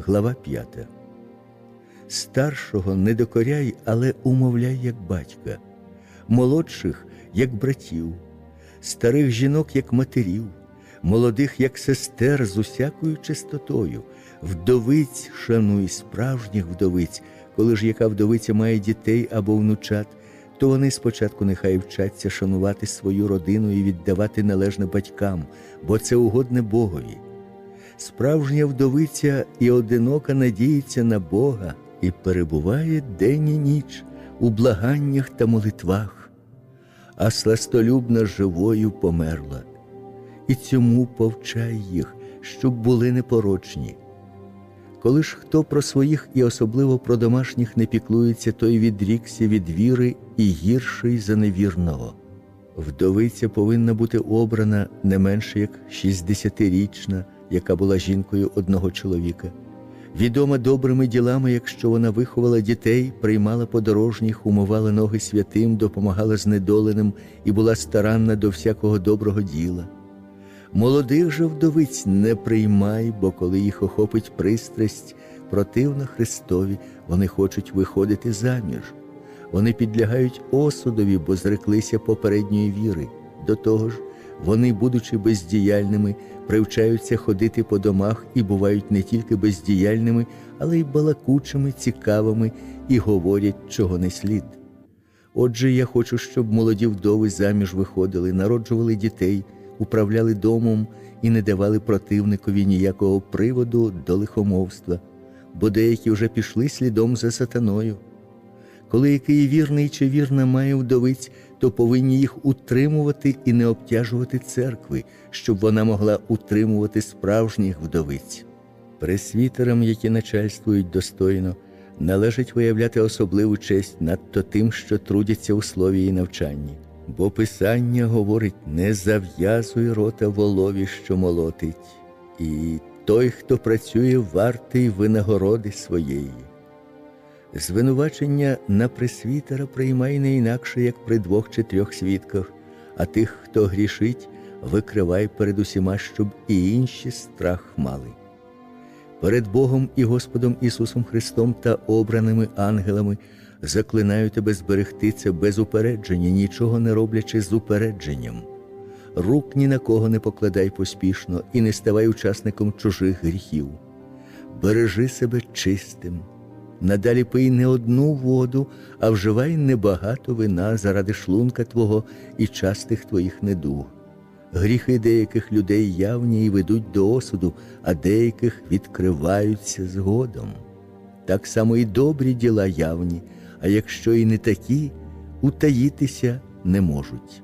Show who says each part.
Speaker 1: глава 5. Старшого не докоряй, але умовляй як батька, молодших як братів, старих жінок як матерів, молодих як сестер з усякою чистотою, вдовиць шануй справжніх вдовиць, коли ж яка вдовиця має дітей або внучат, то вони спочатку нехай вчаться шанувати свою родину і віддавати належне батькам, бо це угодне Богові. Справжня вдовиця і одинока надіється на Бога і перебуває день і ніч у благаннях та молитвах, а сластолюбна живою померла. І цьому повчай їх, щоб були непорочні. Коли ж хто про своїх і особливо про домашніх не піклується, той відрікся від віри і гірший за невірного. Вдовиця повинна бути обрана не менше як 60-річна, яка була жінкою одного чоловіка. Відома добрими ділами, якщо вона виховала дітей, приймала подорожніх, умивала ноги святим, допомагала знедоленим і була старанна до всякого доброго діла. Молодих же вдовиць не приймай, бо коли їх охопить пристрасть, противна Христові, вони хочуть виходити заміж. Вони підлягають осудові, бо зреклися попередньої віри. До того ж, вони, будучи бездіяльними, привчаються ходити по домах і бувають не тільки бездіяльними, але й балакучими, цікавими і говорять, чого не слід. Отже, я хочу, щоб молоді вдови заміж виходили, народжували дітей, управляли домом і не давали противникові ніякого приводу до лихомовства, бо деякі вже пішли слідом за сатаною. Коли який вірний чи вірна має вдовиць, то повинні їх утримувати і не обтяжувати церкви, щоб вона могла утримувати справжніх вдовиць. Пресвітерам, які начальствують достойно, належить виявляти особливу честь надто тим, що трудяться у слові і навчанні. Бо Писання говорить: не зав'язуй рота волові, що молотить, і той, хто працює, вартий винагороди своєї. Звинувачення на пресвітера приймай не інакше, як при двох чи трьох свідках, а тих, хто грішить, викривай перед усіма, щоб і інші страх мали. Перед Богом і Господом Ісусом Христом та обраними ангелами заклинаю тебе зберегти це без упередження, нічого не роблячи з упередженням. Рук ні на кого не покладай поспішно і не ставай учасником чужих гріхів. Бережи себе чистим. Надалі пий не одну воду, а вживай небагато вина заради шлунка Твого і частих твоїх недуг. Гріхи деяких людей явні і ведуть до осуду, а деяких відкриваються згодом. Так само і добрі діла явні, а якщо і не такі, утаїтися не можуть.